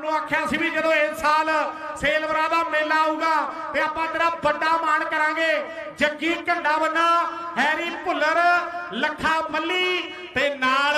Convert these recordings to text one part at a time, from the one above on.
ਨੂੰ ਆਖਿਆ ਸੀ ਵੀ ਜਦੋਂ ਇਸ ਸਾਲ ਸੇਲਵਰਾ ਦਾ ਮੇਲਾ ਆਊਗਾ ਤੇ ਆਪਾਂ ਤੇਰਾ ਵੱਡਾ ਮਾਣ ਕਰਾਂਗੇ। ਜੱਗੀ ਘੰਡਾ ਹੈਰੀ ਭੁੱਲਰ, ਲੱਖਾ ਮੱਲੀ ਤੇ ਨਾਲ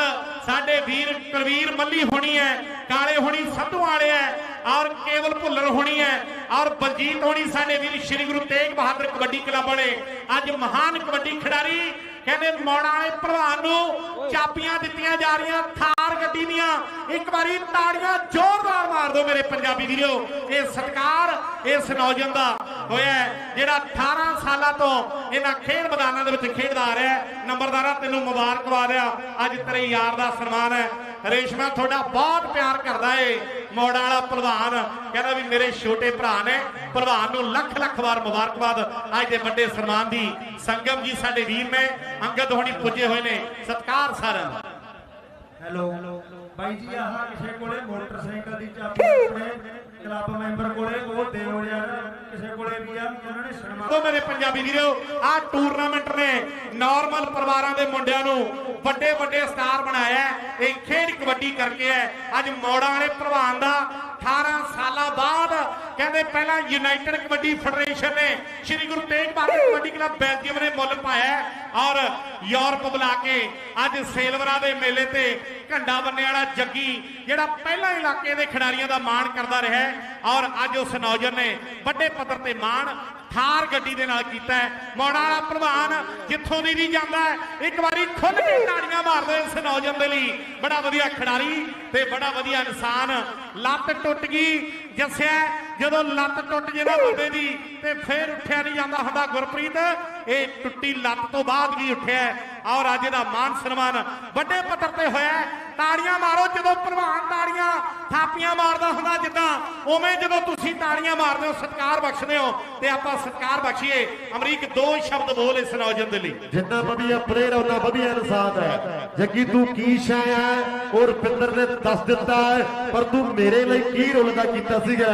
ਸਾਡੇ ਵੀਰ ਕੁਲਵੀਰ ਮੱਲੀ ਹੋਣੀ ਹੈ, ਕਾਲੇ ਹੋਣੀ ਸੰਧੂ ਵਾਲੇ ਹੈ ਔਰ ਕੇਵਲ ਭੁੱਲਰ ਹੋਣੀ ਹੈ ਔਰ ਬਲਜੀਤ ਹੋਣੀ ਸਾਡੇ ਵੀਰ ਸ਼੍ਰੀ ਗੁਰੂ ਤੇਗ ਬਹਾਦਰ ਕਬੱਡੀ ਕਲੱਬ ਵਾਲੇ। ਅੱਜ ਮਹਾਨ ਕਬੱਡੀ ਖਿਡਾਰੀ ਕਹਿੰਦੇ ਮੌੜਾਂ ਵਾਲੇ ਭਲਵਾਨ ਨੂੰ ਚਾਬੀਆਂ ਦਿੱਤੀਆਂ ਜਾ ਰਹੀਆਂ, ਥਾਰ ਗੱਡੀ ਦੀਆਂ। ਇੱਕ ਵਾਰੀ ਤਾੜੀਆਂ ਜ਼ੋਰਦਾਰ ਦਿਓ ਮੇਰੇ ਪੰਜਾਬੀ ਵੀਰੋ, ਇਹ ਸਤਿਕਾਰ ਇਸ ਨੌਜਵਾਨ ਦਾ ਹੋਇਆ ਜਿਹੜਾ 18 ਸਾਲਾਂ ਤੋਂ ਇਹਨਾਂ ਖੇਡ ਮੈਦਾਨਾਂ ਦੇ ਵਿੱਚ ਖੇਡਦਾ ਆ ਰਿਹਾ ਨੰਬਰਦਾਰਾ, ਤੈਨੂੰ ਮੁਬਾਰਕਬਾਦ ਆ। ਅੱਜ ਤੇਰੇ ਯਾਰ ਦਾ ਸਨਮਾਨ ਹੈ। ਰੇਸ਼ਮਾ ਤੁਹਾਡਾ ਬਹੁਤ ਪਿਆਰ ਕਰਦਾ ਏ, ਮੋੜਾ ਵਾਲਾ ਭਲਵਾਨ ਕਹਿੰਦਾ ਵੀ ਮੇਰੇ ਛੋਟੇ ਭਰਾ ਨੇ ਭਲਵਾਨ ਨੂੰ ਲੱਖ ਲੱਖ ਵਾਰ ਮੁਬਾਰਕਬਾਦ। ਅੱਜ ਦੇ ਵੱਡੇ ਸਨਮਾਨ ਦੀ ਸੰਗਮ ਜੀ ਸਾਡੇ ਵੀਰ ਨੇ, ਅੰਗਦ ਹੋਣੀ ਪੁੱਜੇ ਹੋਏ ਨੇ। ਸਤਿਕਾਰ ਸਾਰਿਆਂ ਦਾ ਹੈਲੋ। ਬਾਈ ਜੀ ਆਹ ਕਿਸੇ ਕੋਲੇ ਮੋਟਰਸਾਈਕਲ ਦੀ ਚਾਬੀ ਆਪਣੇ ਕਲੱਬ ਮੈਂਬਰ ਕੋਲੇ ਉਹ ਦਿਓ ਯਾਰ ਕਿਸੇ ਕੋਲੇ ਵੀ ਆ ਉਹਨਾਂ ਨੇ ਸਨਮਾਨ ਤੋਂ ਮੇਰੇ ਪੰਜਾਬੀ ਵੀਰੋ ਆਹ ਟੂਰਨਾਮੈਂਟ ਨੇ ਨਾਰਮਲ ਪਰਿਵਾਰਾਂ ਦੇ ਮੁੰਡਿਆਂ ਨੂੰ ਵੱਡੇ ਵੱਡੇ ਸਟਾਰ ਬਣਾਇਆ। ਇਹ ਖੇਡ ਕਬੱਡੀ ਕਰਕੇ ਹੈ। ਅੱਜ ਮੋੜਾਂ ਵਾਲੇ ਭਲਵਾਨ ਦਾ 18 ਸਾਲਾਂ ਬਾਅਦ ਕਹਿੰਦੇ ਪਹਿਲਾਂ ਯੂਨਾਈਟਿਡ ਕਬੱਡੀ ਫੈਡਰੇਸ਼ਨ ਨੇ ਸ਼੍ਰੀ ਗੁਰੂ ਤੇਗ ਬਹਾਦਰ ਕਬੱਡੀ ਕਲੱਬ ਬੈਲਜੀਅਮ ਨੇ ਮੁੱਲ ਪਾਇਆ ਔਰ ਯੂਰਪ ਬੁਲਾ ਕੇ ਅੱਜ ਸੇਲਵਰਾ ਦੇ ਮੇਲੇ ਤੇ ਝੰਡਾ ਬੰਨੇ ਵਾਲਾ ਜੱਗੀ ਜਿਹੜਾ ਪਹਿਲਾਂ ਇਲਾਕੇ ਦੇ ਖਿਡਾਰੀਆਂ ਦਾ ਮਾਣ ਕਰਦਾ ਰਿਹਾ ਔਰ ਅੱਜ ਉਸ ਨੌਜਵਾਨ ਨੇ ਵੱਡੇ ਪੱਧਰ ਤੇ ਮਾਣ ਥਾਰ ਗੱਡੀ ਦੇ ਨਾਲ ਕੀਤਾ ਮੋੜਾ ਵਾਲਾ ਭਲਵਾਨ ਜਿੱਥੋਂ ਦੀ ਵੀ ਜਾਂਦਾ ਇੱਕ ਵਾਰੀ ਖੁੱਲ ਕੇ ਤਾੜੀਆਂ ਮਾਰਦੇ ਇਸ ਨੌਜਵਾਨ ਦੇ ਲਈ। ਬੜਾ ਵਧੀਆ ਖਿਡਾਰੀ ਤੇ ਬੜਾ ਵਧੀਆ ਇਨਸਾਨ। ਲੱਤ ਟੁੱਟ ਗਈ, ਜੱਸਿਆ ਜਦੋਂ ਲੱਤ ਟੁੱਟ ਜੇ ਨਾ ਬੰਦੇ ਦੀ, ਤੇ ਫੇਰ ਉੱਠਿਆ ਨਹੀਂ ਜਾਂਦਾ ਹੁੰਦਾ ਗੁਰਪ੍ਰੀਤ। ਇਹ ਟੁੱਟੀ ਲੱਤ ਤੋਂ ਬਾਅਦ ਵੀ ਉੱਠਿਆ ਔਰ ਅੱਜ ਦਾ ਮਾਨ ਸਨਮਾਨ ਵੱਡੇ ਪੱਧਰ ਤੇ ਹੋਇਆ ਤਾੜੀਆਂ ਮਾਰੋ, ਜਦੋਂ ਭਲਵਾਨ ਤਾੜੀਆਂ ਥਾਪੀਆਂ ਮਾਰਦਾ ਹੁੰਦਾ ਜਿੱਦਾਂ, ਉਵੇਂ ਜਦੋਂ ਤੁਸੀਂ ਤਾੜੀਆਂ ਮਾਰਦੇ ਹੋ, ਸਤਿਕਾਰ ਬਖਸ਼ਦੇ ਹੋ, ਤੇ ਆਪਾਂ ਸਤਿਕਾਰ ਬਖਸ਼ੀਏ। ਅਮਰੀਕ ਦੋ ਸ਼ਬਦ ਬੋਲ ਇਸ ਨੌਜਵਾਨ ਦੇ ਲਈ। ਜਿੰਨਾ ਵਧੀਆ ਪਲੇਅਰ ਉਹਨਾਂ ਵਧੀਆ ਇਨਸਾਨ ਹੈ ਜੱਗੀ, ਤੂੰ ਕੀ ਸ਼ੈ ਹੈ ਔਰ ਪਿੰਦਰ ਨੇ ਦੱਸ ਦਿੱਤਾ ਹੈ, ਪਰ ਤੂੰ ਮੇਰੇ ਲਈ ਕੀ ਰੋਲ ਦਾ ਕੀਤਾ ਸੀਗਾ?